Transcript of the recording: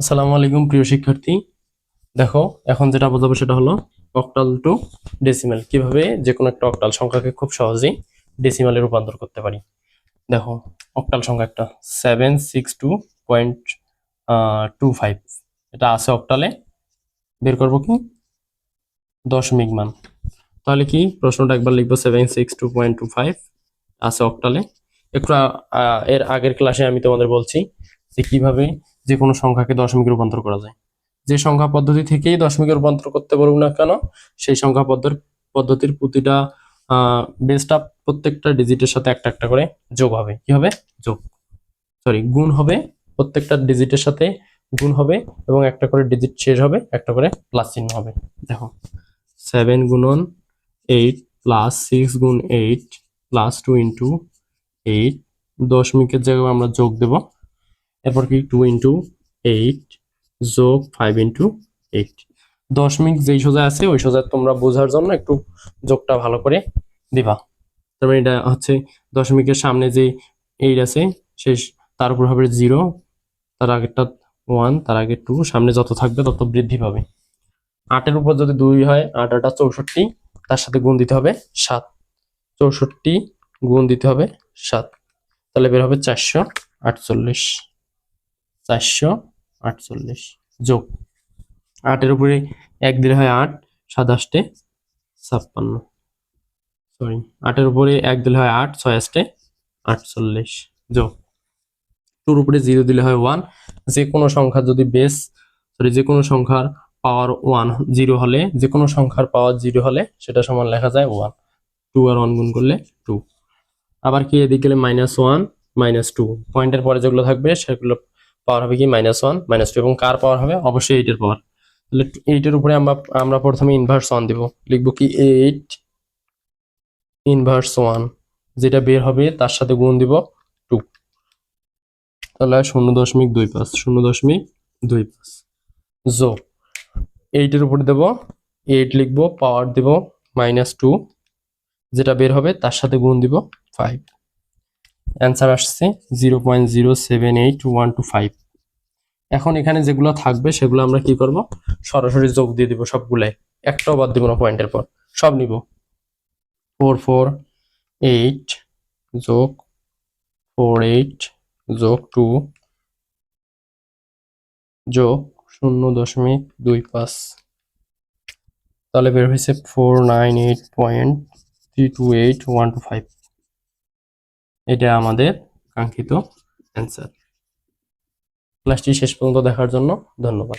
আসসালামু আলাইকুম, প্রিয় শিক্ষার্থী। দেখো, এখন যেটা বোঝাবো সেটা হলো অক্টাল টু ডেসিমাল কীভাবে যে কোনো একটা অক্টাল সংখ্যাকে খুব সহজেই ডেসিমালে রূপান্তর করতে পারি? দেখো অক্টাল সংখ্যা একটা। Seven six two point two five এটা আছে অক্টালে বের করব কি? দশমিক মান। তাহলে কি? প্রশ্নটা একবার লিখব seven six two point two five আছে অক্টালে একটু এর আগের ক্লাসে আমি তোমাদের বলছি যে কীভাবে যে কোনো সংখ্যাকে দশমিকে রূপান্তর করা যায়। যে সংখ্যা পদ্ধতি থেকেই দশমিকে রূপান্তর করতে পারব না কেন, সেই সংখ্যা পদ্ধ- পদ্ধতির প্রতিটা বেসটা প্রত্যেকটা ডিজিটের সাথে একটা একটা করে যোগ হবে। কি হবে? যোগ। সরি গুণ হবে প্রত্যেকটা ডিজিটের সাথে গুণ হবে এবং একটা করে ডিজিট শেষ হবে, একটা করে প্লাস চিহ্ন হবে। দেখো সেভেন গুণন এইট প্লাস সিক্স গুণ eight plus two into eight দশমিকের জায়গায় আমরা যোগ দেব। এরপর কি টু ইন্টু এইট যোগ ফাইভ ইন্টু এইট দশমিক যেই সোজা আছে, ওই সোজা তোমরা বোঝার জন্য একটু যোগটা ভালো করে দিবা। তার মানে এটা হচ্ছে দশমিকের সামনে যে এইট আছে, শেষ, তার উপর হবে জিরো তার আগেরটা ওয়ান তার আগে টু সামনে যত থাকবে তত বৃদ্ধি পাবে। আটের উপর যদি দুই হয়, আট আটা চৌষট্টি, তার সাথে গুণ দিতে হবে সাত। চৌষট্টি গুণ দিতে হবে সাত। তাহলে বের হবে চারশো আটচল্লিশ। চারশো আটচল্লিশ। যোগ আটের উপরে এক দিলে হয় আট, সাতাশটে ছাপ্পান্ন। সরি আটের উপরে এক দিলে হয় আট ছয় আষ্টে আটচল্লিশ। যোগ টুর উপরে জিরো দিলে হয় ওয়ান। যে কোনো সংখ্যা যদি বেস সরি যে কোনো সংখ্যার পাওয়ার ওয়ান জিরো হলে যে কোনো সংখ্যার পাওয়ার জিরো হলে, সেটা সমান লেখা যায় ওয়ান টু আর ওয়ান গুণ করলে টু আবার কি এদিকে গেলে মাইনাস ওয়ান মাইনাস টু পয়েন্টের পরে যেগুলো থাকবে, সেগুলো পাওয়ার হবে কি? মাইনাস ওয়ান মাইনাস টু এবং কার পাওয়ার হবে? অবশ্যই এইটের পাওয়ার তাহলে এইটের উপরে আমরা আমরা প্রথমে ইনভার্স ওয়ান দিব। লিখব কি? এইট ইনভার্স ওয়ান যেটা বের হবে, তার সাথে গুণ দিব টু তাহলে শূন্য দশমিক দুই পাঁচ, শূন্য দশমিক দুই পাঁচ। যোগ এইটের উপরে দেব এইট লিখব পাওয়ার দেব মাইনাস টু যেটা বের হবে, তার সাথে গুণ দিব ফাইভ অ্যান্সার আসছে zero point zero seven eight one two five এখন এখানে যেগুলো থাকবে, সেগুলো আমরা কি করব? সরাসরি যোগ দিয়ে দিব সবগুলাই। একটাও বাদ দিব না পয়েন্টের পর। সব নিব। ফোর ফোর, এইট, যোগ ফোর, এইট, যোগ টু, যোগ শূন্য দশমিক দুই পাঁচ। তাহলে বের হয়েছে four, nine, eight point three two eight, one two five. এটা আমাদের কাঙ্ক্ষিত অ্যান্সার। ক্লাসটি শেষ পর্যন্ত দেখার জন্য ধন্যবাদ।